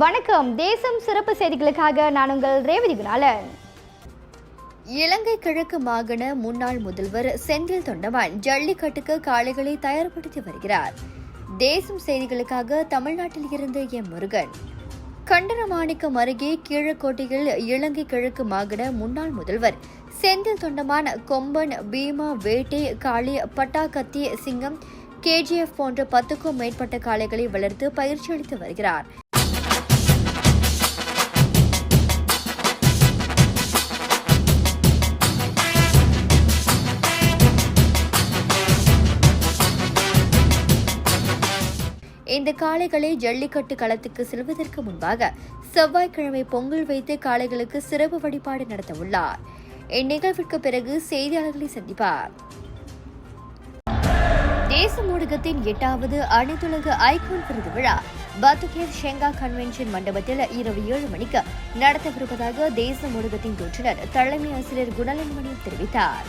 வணக்கம். தேசம் சிறப்பு செய்திகளுக்காக நான் உங்கள் ரேவதி குணாலன். இலங்கை கிழக்கு மாகாண முன்னாள் முதல்வர் செந்தில் தொண்டமான் ஜல்லிக்கட்டுக்கு காளைகளை தயார்படுத்தி வருகிறார். தேசம் செய்திகளுக்காக தமிழ்நாட்டில் இருந்து எம் முருகன். கண்டனமாணிக்கம் அருகே கீழக்கோட்டையில் இலங்கை கிழக்கு மாகாண முன்னாள் முதல்வர் செந்தில் தொண்டமான் கொம்பன் பீமா வேட்டை காளி பட்டாக்கத்தி சிங்கம் கேஜிஎஃப் போன்ற பத்துக்கும் மேற்பட்ட காளைகளை வளர்த்து பயிற்சி அளித்து வருகிறார். இந்த காளைகளை ஜல்லிக்கட்டு களத்துக்கு செல்வதற்கு முன்பாக செவ்வாய்க்கிழமை பொங்கல் வைத்து காளைகளுக்கு சிறப்பு வழிபாடு நடத்த உள்ளார் இந்நிகழ்விற்கு பிறகு செய்தியாளர்களை சந்திப்பார். தேச ஊடகத்தின் எட்டாவது அனைத்துலக ஐகோன் விருது விழா பத்துகேத் ஷெங்கா கன்வென்ஷன் மண்டபத்தில் இரவு ஏழு மணிக்கு நடத்தவிருப்பதாக தேச ஊடகத்தின் தொற்றினர் தலைமை ஆசிரியர் குணலன்மணி தெரிவித்தார்.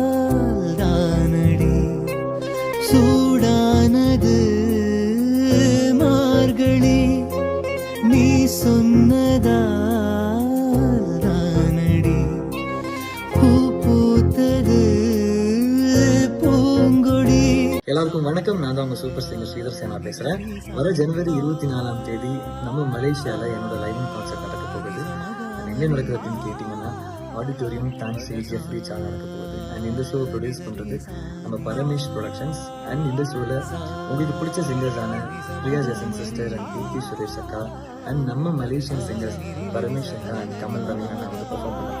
எல்லாருக்கும் வணக்கம். நான் தான் உங்க சூப்பர் சிங்கர் ஸ்ரீதர் சேனா பேசுறேன். வர ஜனவரி இருபத்தி நாலாம் தேதி நம்ம மலேசியால என்னோட லைவிங் கான்சர்ட் நடக்க போகுது. என்ன நடக்கிறதுன்னு கேட்டீங்கன்னா ஆடிட்டோரியம் தேங்க்ஸ் ஜெஃப்ரி சால் நடக்க போகுது. அண்ட் இந்த ஷோ ப்ரொடியூஸ் பண்றது நம்ம பரமேஷ் ப்ரொடக்ஷன்ஸ் அண்ட் இந்த ஷோல உங்களுக்கு பிடிச்ச சிங்கர்ஸான Priya Jerson sister and Keerthi Suresh அக்கா. அண்ட் நம்ம மலேசியன் சிங்கர்ஸ் பரமேஷ் அக்கா அண்ட் கமல் ரவி அண்ணா வந்து பெர்ஃபார்ம் பண்ண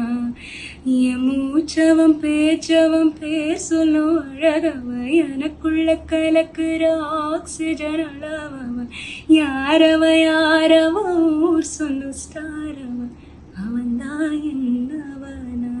என் மூச்சவன் பேச்சவன் பேர் சொல்லும் எனக்குள்ள கலக்குற ஆக்சிஜன் அளவவன். யாரவ யாரவ ஊர் சொல்லும் ஸ்டாரவ அவன். தான் என்னவனா?